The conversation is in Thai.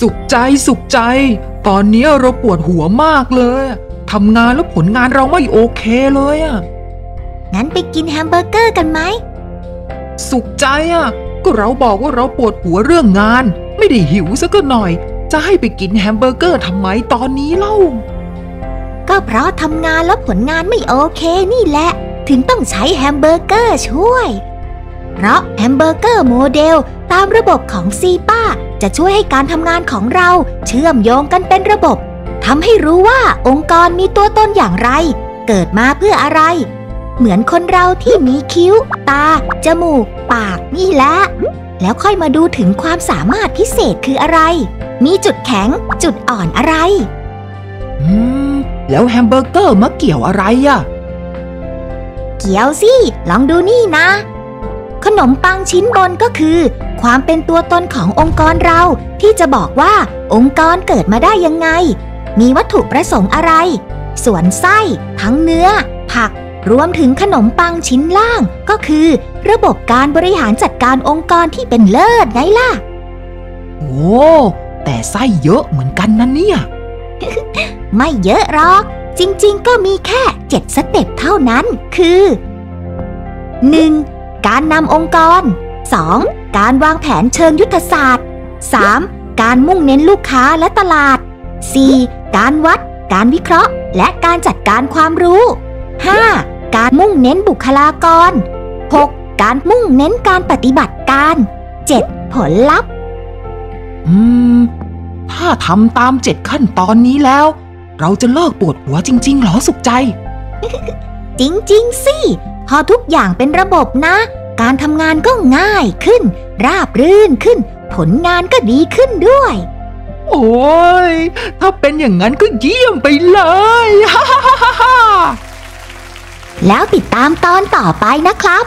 สุขใจสุขใจ ตอนนี้เราปวดหัวมากเลยทำงานแล้วผลงานเราไม่โอเคเลยอะงั้นไปกินแฮมเบอร์เกอร์กันไหม สุขใจอะก็เราบอกว่าเราปวดหัวเรื่องงาน ไม่ได้หิวสักหน่อย จะให้ไปกินแฮมเบอร์เกอร์ทำไมตอนนี้เล่า ก็เพราะทำงานแล้วผลงานไม่โอเคนี่แหละ ถึงต้องใช้แฮมเบอร์เกอร์ช่วย เพราะแฮมเบอร์เกอร์โมเดล ตามระบบของซีป้า จะช่วยให้การทำงานของเราเชื่อมโยงกันเป็นระบบทำให้รู้ว่าองค์กรมีตัวตนอย่างไร เกิดมาเพื่ออะไร เหมือนคนเราที่มีคิ้ว ตา จมูก ปากนี่แหละ แล้วค่อยมาดูถึงความสามารถพิเศษคืออะไร มีจุดแข็ง จุดอ่อนอะไร อืม แล้วแฮมเบอร์เกอร์มาเกี่ยวอะไรอะเกี่ยวสิ ลองดูนี่นะ ขนมปังชิ้นบนก็คือ ความเป็นตัวตนขององค์กรเรา ที่จะบอกว่าองค์กรเกิดมาได้ยังไง มีวัตถุประสงค์อะไร ส่วนไส้ ทั้งเนื้อ ผัก รวมถึงขนมปังชิ้นล่าง ก็คือ ระบบการบริหารจัดการองค์กรที่เป็นเลิศไงล่ะ โอ้แต่ไส้เยอะเหมือนกันนะเนี่ย ไม่เยอะหรอก จริงๆ ก็มีแค่เจ็ดสเต็ปเท่านั้น คือ 1. การนำองค์กร 2. การวางแผนเชิงยุทธศาสตร์ 3. การมุ่งเน้นลูกค้าและตลาด 4. การวัด การวิเคราะห์ และการจัดการความรู้ 5. การมุ่งเน้นบุคลากร 6. การมุ่งเน้นการปฏิบัติการ 7. ผลลัพธ์ อืม ถ้าทำตามเจ็ดขั้นตอนนี้แล้ว เราจะเลิกปวดหัวจริงๆเหรอสุขใจ จริง ๆ สิ พอทุกอย่างเป็นระบบนะ การทำงานก็ง่ายขึ้น ราบรื่นขึ้น ผลงานก็ดีขึ้นด้วย โอ้ย ถ้าเป็นอย่างนั้นก็เยี่ยมไปเลยฮ่าฮ่าฮ่าฮ่าแล้วติดตามตอนต่อไปนะครับ